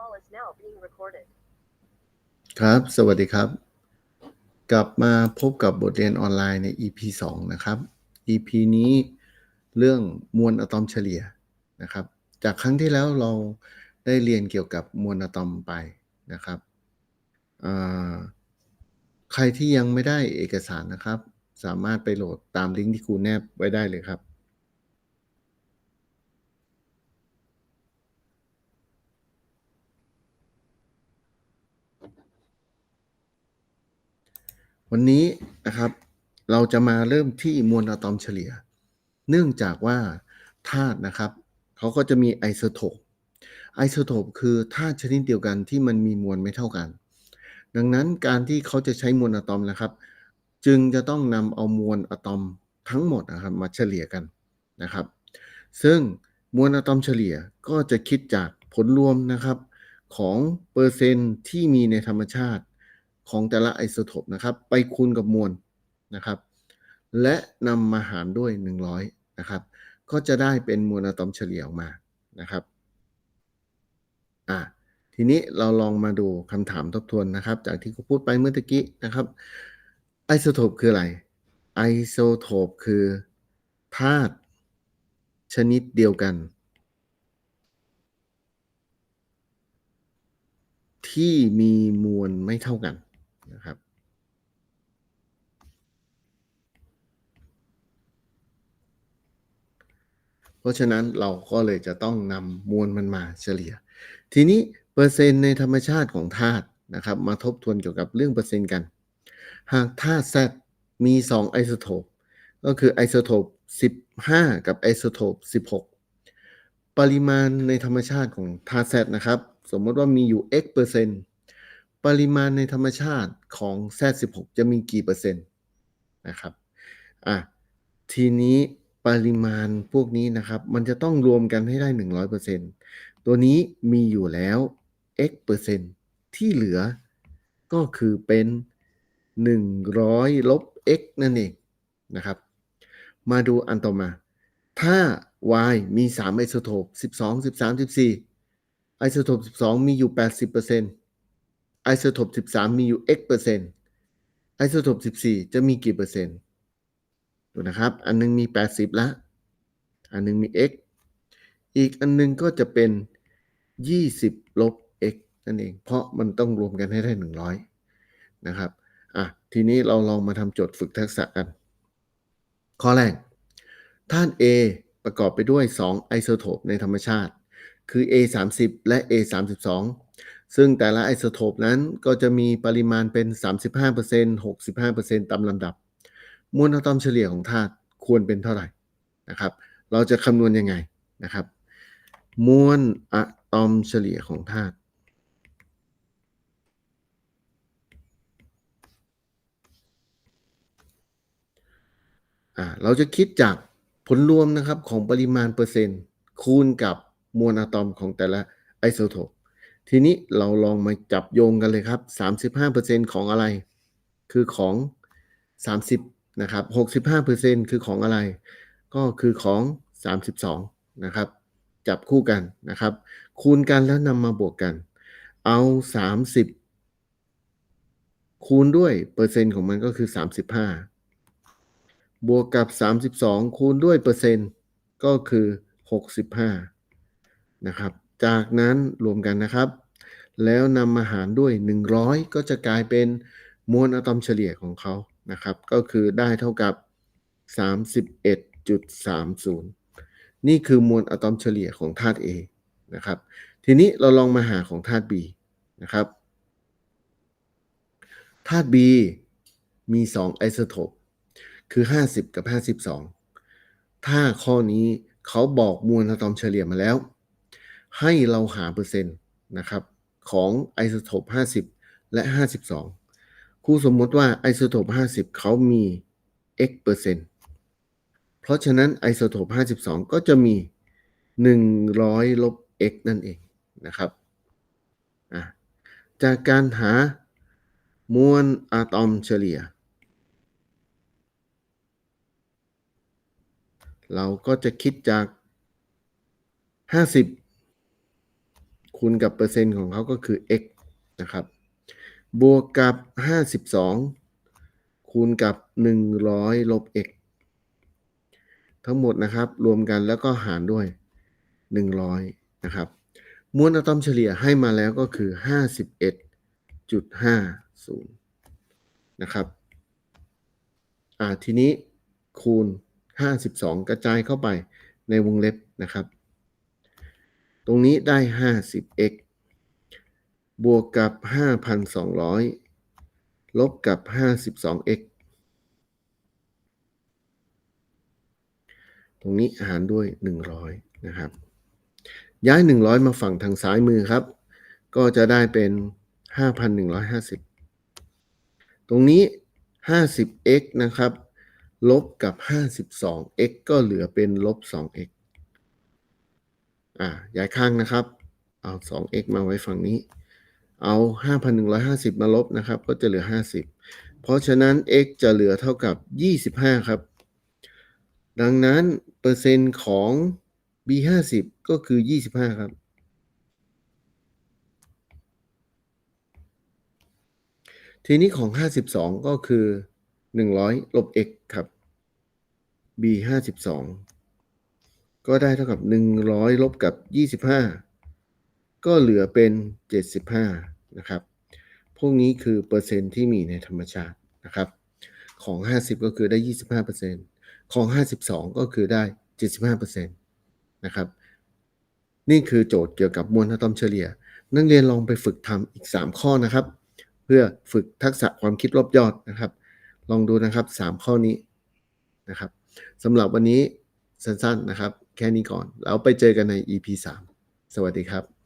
call is now being recorded. ครับ สวัสดีครับ กลับมาพบกับบทเรียนออนไลน์ใน EP 2 นะครับ EP นี้เรื่องมวลอะตอมเฉลี่ยนะครับ จากครั้งที่แล้วเราได้เรียนเกี่ยวกับมวลอะตอมไปนะครับ ใครที่ยังไม่ได้เอกสารนะครับ สามารถไปโหลดตามลิงก์ที่ครูแนบไว้ได้เลยครับ วันนี้นะครับเราจะมาเริ่มที่มวลอะตอมเฉลี่ย เนื่องจากว่าธาตุนะครับเขาก็จะมีไอโซโทปไอโซโทปคือธาตุชนิดเดียวกันที่มันมีมวลไม่เท่ากัน ดังนั้นการที่เขาจะใช้มวลอะตอมนะครับ จึงจะต้องนำเอามวลอะตอมทั้งหมดนะครับมาเฉลี่ยกันนะครับ ซึ่งมวลอะตอมเฉลี่ยก็จะคิดจากผลรวมนะครับของเปอร์เซ็นต์ที่มีในธรรมชาติ ของแต่ละไอโซโทปนะครับ ไปคูณกับมวลนะครับ และนำมาหารด้วย 100 นะครับ ก็จะได้เป็นมวลอะตอมเฉลี่ยออกมานะครับอะทีนี้เราลองมาดูคำถามทบทวนนะครับ จากที่กูพูดไปเมื่อตะกี้นะครับไอโซโทปคืออะไรไอโซโทปคือธาตุชนิดเดียวกัน ที่มีมวลไม่เท่ากัน นะครับเพราะฉะนั้นเราก็เลยจะต้องนำมวลมันมาเฉลี่ย ทีนี้เปอร์เซ็นต์ในธรรมชาติของธาตุนะครับ มาทบทวนเกี่ยวกับเรื่องเปอร์เซ็นต์กัน หากธาตุ Z มี 2 ไอโซโทป ก็คือไอโซโทป 15 กับไอโซโทป 16 ปริมาณในธรรมชาติของธาตุ Z นะครับ สมมติว่ามีอยู่ x เปอร์เซ็นต์ ปริมาณในธรรมชาติของ Z16 จะมีกี่เปอร์เซ็นต์นะครับอะทีนี้ปริมาณพวกนี้นะครับ มันจะต้องรวมกันให้ได้ 100%ตัวนี้มีอยู่แล้ว x เปอร์เซ็นต์ที่เหลือก็คือเป็น 100 ลบ x นั่นเองนะครับ มาดูอันต่อมา ถ้า y มี 3 ไอโซโทป12 13 14 ไอโซโทป12 มีอยู่ 80% ไอโซโทป13 มีอยู่ x เปอร์เซ็นต์ไอโซโทป14 จะมีกี่เปอร์เซ็นต์ดูนะครับ อันนึงมี 80 ละ อันนึงมี x อีกอันนึงก็จะเป็น 20 ลบ x นั่นเอง เพราะมันต้องรวมกันให้ได้ 100 นะครับอะทีนี้เราลองมาทำโจทย์ฝึกทักษะกัน ข้อแรกธาตุ A ประกอบไปด้วย 2 ไอโซโทปในธรรมชาติ คือ A 30และ A 32 ซึ่งแต่ละไอโซโทปนั้นก็จะมีปริมาณเป็น 35% 65%ตามลำดับ มวลอะตอมเฉลี่ยของธาตุควรเป็นเท่าไหร่นะครับ เราจะคำนวณยังไงนะครับ มวลอะตอมเฉลี่ยของธาตุเราจะคิดจากผลรวมนะครับของปริมาณเปอร์เซ็นต์ คูณกับมวลอะตอมของแต่ละไอโซโทป ทีนี้เราลองมาจับโยงกันเลยครับ 35%ของอะไร คือของ 30 นะครับ 65%คือของอะไร ก็คือของ 32 นะครับ จับคู่กันนะครับ คูณกันแล้วนำมาบวกกัน เอา 30 คูณด้วยเปอร์เซ็นต์ของมันก็คือ 35 บวกกับ 32 คูณด้วยเปอร์เซ็นต์ก็คือ 65 นะครับ จากนั้นรวมกันนะครับ แล้วนำมาหารด้วย 100 ก็จะกลายเป็นมวลอะตอมเฉลี่ยของเขานะครับ ก็คือได้เท่ากับ 31.30 นี่คือมวลอะตอมเฉลี่ยของธาตุ A นะครับ ทีนี้เราลองมาหาของธาตุ B นะครับธาตุ B มี 2 ไอโซโทป คือ 50 กับ 52 ถ้าข้อนี้เขาบอกมวลอะตอมเฉลี่ยมาแล้ว ให้เราหาเปอร์เซ็นต์นะครับของไอโซโทป50 และ 52ครูสมมติว่าไอโซโทป50 เขามี x เปอร์เซ็นต์เพราะฉะนั้นไอโซโทป52 ก็จะมี 100 ลบ x นั่นเองนะครับจากการหามวลอะตอมเฉลี่ย เราก็จะคิดจาก 50 คูณกับเปอร์เซ็นต์ของเขาก็คือ x นะครับ บวกกับ 52 คูณกับ 100 ลบ x ทั้งหมดนะครับ รวมกันแล้วก็หารด้วย 100 นะครับ มวลอะตอมเฉลี่ยให้มาแล้วก็คือ 51.50 นะครับ อ่า ทีนี้คูณ 52 กระจายเข้าไปในวงเล็บนะครับ รงนี้ได้ 50x บวกกับ 5,200 ลบกับ 52x ตรงนี้หารด้วย 100 นะครับ ย้าย 100 มาฝั่งทางซ้ายมือครับ ก็จะได้เป็น 5,150 ตรงนี้ 50x นะครับ ลบกับ 52x ก็เหลือเป็นลบ 2x อ่าย้ายข้างนะครับ เอา 2x มาไว้ฝั่งนี้ เอา 5,150 มาลบนะครับ ก็จะเหลือ 50 เพราะฉะนั้น x จะเหลือเท่ากับ 25 ครับ ดังนั้นเปอร์เซ็นต์ของ b50 ก็คือ 25 ครับทีนี้ของ 52 ก็คือ 100 ลบ x ครับ b 52 ก็ได้เท่ากับ100ลบกับ25ก็เหลือเป็น75นะครับ พวกนี้คือเปอร์เซ็นต์ที่มีในธรรมชาตินะครับ ของ50ก็คือได้25%ของ52ก็คือได้75%นะครับ นี่คือโจทย์เกี่ยวกับมวลอะตอมเฉลี่ย นักเรียนลองไปฝึกทำอีก3ข้อนะครับ เพื่อฝึกทักษะความคิดลบยอดนะครับ ลองดูนะครับ3ข้อนี้นะครับสำหรับวันนี้สั้นๆนะครับ แค่นี้ก่อน แล้วไปเจอกันใน EP 3 สวัสดีครับ